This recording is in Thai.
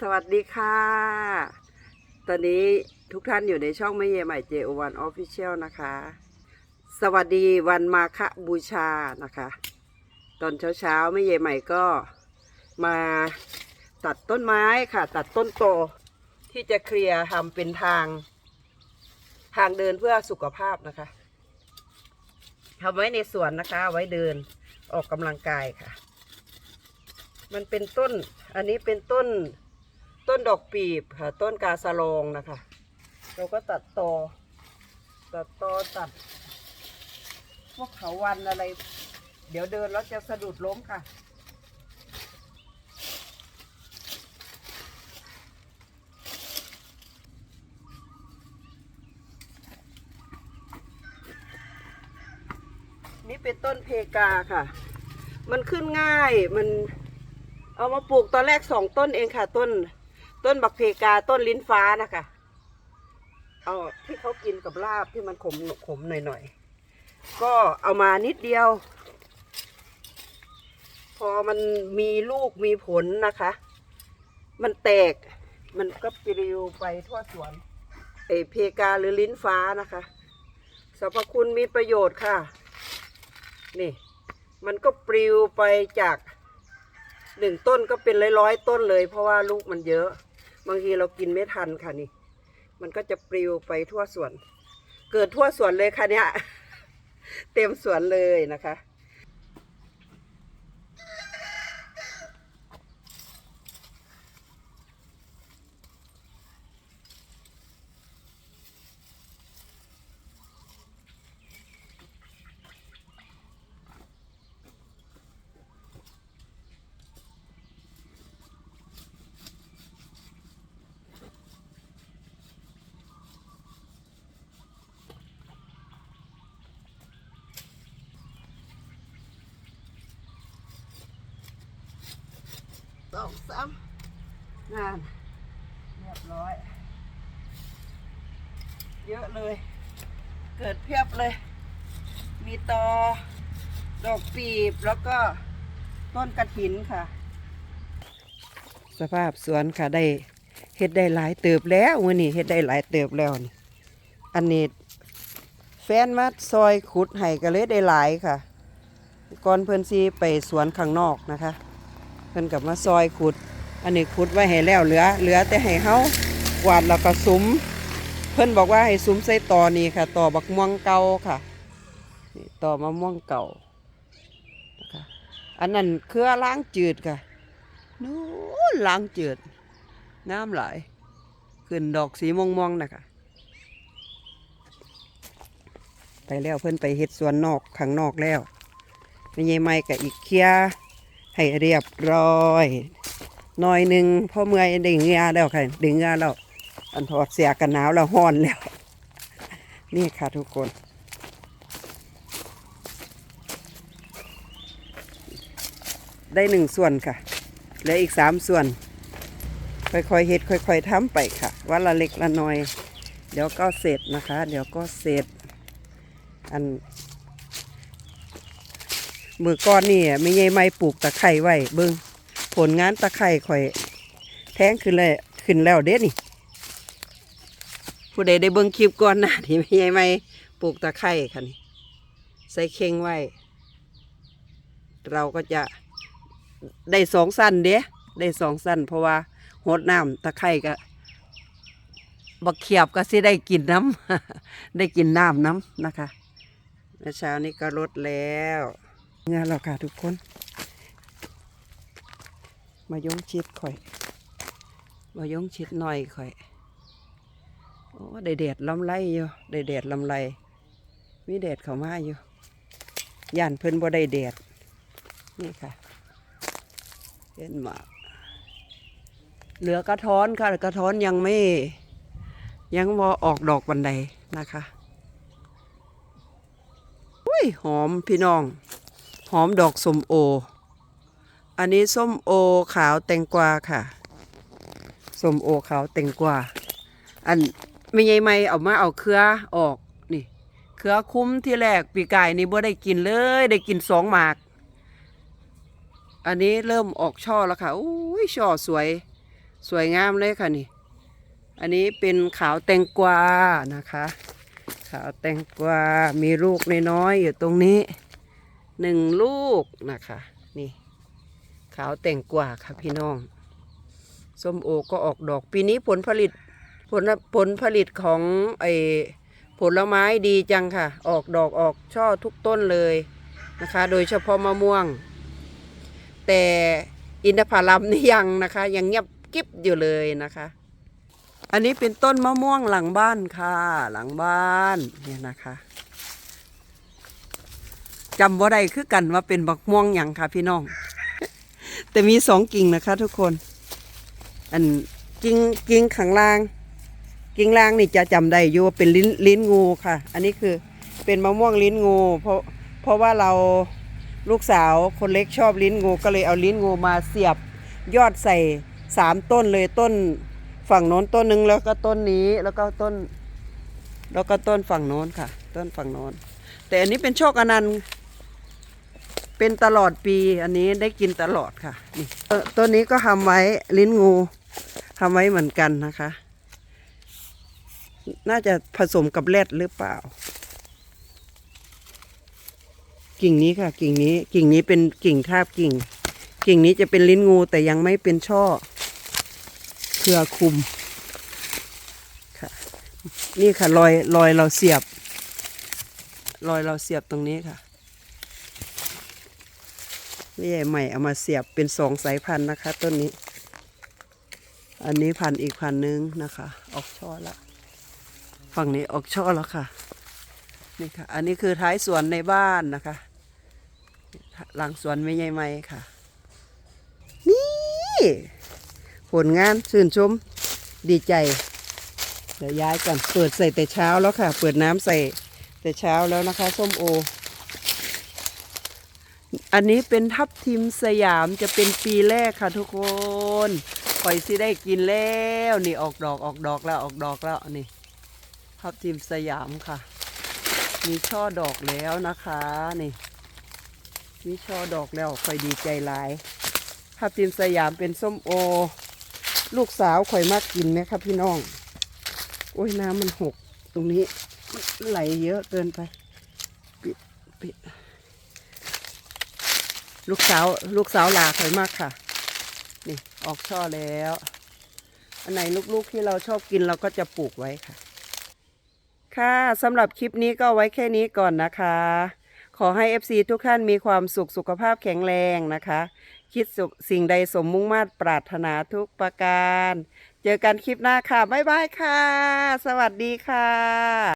สวัสดีค่ะ ตอนนี้ทุกท่านอยู่ในช่องไม่เยใหม่ JO1 Official นะคะ สวัสดีวันมาฆบูชานะคะ ตอนเช้าๆไม่เยใหม่ก็มาตัดต้นไม้ค่ะ ตัดต้นโตที่จะเคลียร์ทำเป็นทาง ทางเดินเพื่อสุขภาพนะคะทำไว้ในสวนนะคะ ไว้เดินออกกำลังกายค่ะ มันเป็นต้น อันนี้เป็นต้น ต้นดอกปีบค่ะ ต้นกาสะลองนะคะ เราก็ตัดตอตัดตอตัด พวกเขาวันอะไร เดี๋ยวเดินแล้วจะสะดุดล้มค่ะ นี่เป็นต้นเพกาค่ะ มันขึ้นง่ายมันเอามาปลูกตอนแรกสองต้นเองค่ะต้น ต้นบักเพกาต้นลิ้นฟ้านะคะเอาที่เขากินกับลาบที่มันขมขมหน่อยๆ ก็เอามานิดเดียว พอมันมีลูกมีผลนะคะ มันแตกมันก็ปลิวไปทั่วสวนไอเพกาหรือลิ้นฟ้านะคะสรรพคุณมีประโยชน์ค่ะ นี่ มันก็ปลิวไปจากหนึ่งต้นก็เป็นร้อยๆต้นเลย เพราะว่าลูกมันเยอะ บางทีเรากินไม่ทันค่ะนี่ มันก็จะปลิวไปทั่วสวน เกิดทั่วสวนเลยค่ะเนี่ย เต็มสวนเลยนะคะ สองสามงานเรียบร้อย เยอะเลย เกิดเพียบเลย มีตอ ดอกปีบแล้วก็ต้นกระถินค่ะ สภาพสวนค่ะได้เฮ็ดได้หลายเติบแล้วมื้อนี้เฮ็ดได้หลายเติบแล้วนี่อันนี้แฟนมาซอยขุดให้ก็เลยได้หลายค่ะ ก่อนเพิ่นสิไปสวนข้างนอกนะคะ เพิ่นกับมาซอยขุด อันนี้ขุดไว้ให้แล้วเหลือ เหลือแต่ให้เฮากวาดแล้วก็สุมเพิ่นบอกว่าให้สุมใส่ตอนี้ค่ะตอบักม่วงเก่าค่ะนี่ตอมะม่วงเก่านะคะอันนั้นเครือล้างจืดค่ะนู้นล้างจืด น้ำไหลขึ้นดอกสีม่วงๆนะคะไปแล้วเพิ่นไปเฮ็ดสวนนอกข้างนอกแล้วไม่ใช่ไม้กับอีกเคลียร์ ให้เรียบร้อยหน่อยหนึ่งพอเมื่อยได้เงือแล้วค่ะได้เงือแล้วอันถอดเสียกันหนาวแล้วห้อนแล้ว นี่ค่ะทุกคน ได้หนึ่งส่วนค่ะเหลืออีกสามส่วน ค่อยๆเฮ็ดค่อย ๆทำไปค่ะวันละเล็กละน้อย เดี๋ยวก็เสร็จนะคะ เดี๋ยวก็เสร็จ อัน มือก้อนนี่ไม่ใช่ไม้ปลูกตะไคร่ไว้เบิ้งผลงานตะไคร่ข่อย แท้งขึ้นเลยขึ้นแล้วเด้นี่ ผู้ใดได้เบิ้งคลิปก่อนหน้านี่ไม่ใช่ไม้ปลูกตะไคร่ค่ะนี่ใส่เข่งไว้ เราก็จะได้สองสั้นเด้ได้สองสั้นเพราะว่าหดน้ำตะไคร่ก็บักเขียบก็สิได้กินน้ำได้กินน้ำน้ำนะคะเช้านี้ก็ลดแล้ว งานเราค่ะทุกคน มายงชิดข่อยมายงชิดหน่อยข่อยโอ้ได้แดดลำไรอยู่ได้แดดลำไรมีแดดเข้ามาอยู่ย่านเพิ่นบ่ได้แดดนี่ค่ะเห็นหมากเหลือกระท้อนค่ะกระท้อนยังไม่ ยังบ่ออกดอกบันไดนะคะอุ้ยหอมพี่น้อง หอมดอกส้มโอ อันนี้ส้มโอขาวแตงกวาค่ะส้มโอขาวแตงกวาอันไม่ใหญ่ไม่เอามาเอาเครือออกนี่เครือคุ้มที่แรกปีกายนี่บ่ได้กินเลยได้กินสองหมาก อันนี้เริ่มออกช่อแล้วค่ะอุ้ยช่อสวย สวยงามเลยค่ะนี่ อันนี้เป็นขาวแตงกวานะคะ ขาวแตงกวา มีลูกน้อยๆอยู่ตรงนี้ หนึ่งลูกนะคะ นี่ ขาวแต่งกว่าค่ะพี่น้อง ส้มโอก็ออกดอกปีนี้ผลผลิตผลผลผลิตของไอผลไม้ดีจังค่ะ ออกดอกออกช่อทุกต้นเลยนะคะ โดยเฉพาะมะม่วง แต่อินทผลัมนี่ยังนะคะ ยังเงียบกิ๊บอยู่เลยนะคะ อันนี้เป็นต้นมะม่วงหลังบ้านค่ะ หลังบ้านเนี่ยนะคะ จำว่าใดคือกันว่าเป็นบักม่วงหยังค่ะพี่น้อง แต่มีสองกิ่งนะคะ ทุกคน อันกิ่งกิ่งข้างล่าง กิ่งล่างนี่จะจำได้อยู่ว่าเป็นลิ้นลิ้นงูค่ะ อันนี้คือเป็นมะม่วงลิ้นงู เพราะเพราะว่าเราลูกสาวคนเล็กชอบลิ้นงู ก็เลยเอาลิ้นงูมาเสียบยอดใส่สามต้นเลยต้นฝั่งโน้นต้นหนึ่งแล้วก็ต้นนี้แล้วก็ต้น แล้วก็ต้นฝั่งโน้นค่ะ ต้นฝั่งโน้นแต่อันนี้เป็นโชคอนันต์ เป็นตลอดปีอันนี้ได้กินตลอดค่ะนี่ต้นนี้ก็ทำไว้ลิ้นงูทำไว้เหมือนกันนะคะ น่าจะผสมกับแรดหรือเปล่า กิ่งนี้ค่ะ กิ่งนี้กิ่งนี้เป็นกิ่งทาบกิ่ง กิ่งนี้จะเป็นลิ้นงูแต่ยังไม่เป็นช่อเครือคุมค่ะ นี่ค่ะรอยรอยเราเสียบ รอยเราเสียบตรงนี้ค่ะ นี่ใหม่เอามาเสียบเป็นสองสายพันธุ์นะคะ ต้นนี้ อันนี้พันธุ์อีกพันธุ์หนึงนะคะ ออกช่อล้วฝั่งนี้ออกช่อแล้วค่ะนี่ค่ะ อันนี้คือท้ายสวนในบ้านนะคะ หลังสวนไม่ใหญ่ไหมค่ะ นี่ผลงานชื่นชมดีใจเดี๋ยวย้ายก่อนเปิดใส่แต่เช้าแล้วค่ะ เปิดน้ำใส่แต่เช้าแล้วนะคะ ส้มโอ อันนี้เป็นทับทิมสยามจะเป็นปีแรกค่ะทุกคนปล่อยสิได้กินแล้วนี่ออกดอกออกดอกแล้วออกดอกแล้วนี่ทับทิมสยามค่ะ มีช่อดอกแล้วนะคะนี่ มีช่อดอกแล้วค่อยดีใจหลายทับทิมสยามเป็นส้มโอ ลูกสาวข่อยมากกินไหมครับพี่น้อง โอ้ยน้ำมันหก ตรงนี้มันไหลเยอะเกินไป ปิดปิด ลูกสาวลูกสาวหลาข่อยมากค่ะ นี่ออกช่อแล้ว อันไหนลูกๆที่เราชอบกินเราก็จะปลูกไว้ค่ะ ค่ะสำหรับคลิปนี้ก็ไว้แค่นี้ก่อนนะคะ ขอให้ FC ทุกท่านมีความสุขสุขภาพแข็งแรงนะคะ คิดสุขสิ่งใดสมมุ่งมาตรปรารถนาทุกประการ เจอกันคลิปหน้าค่ะ บ๊ายบายค่ะ สวัสดีค่ะ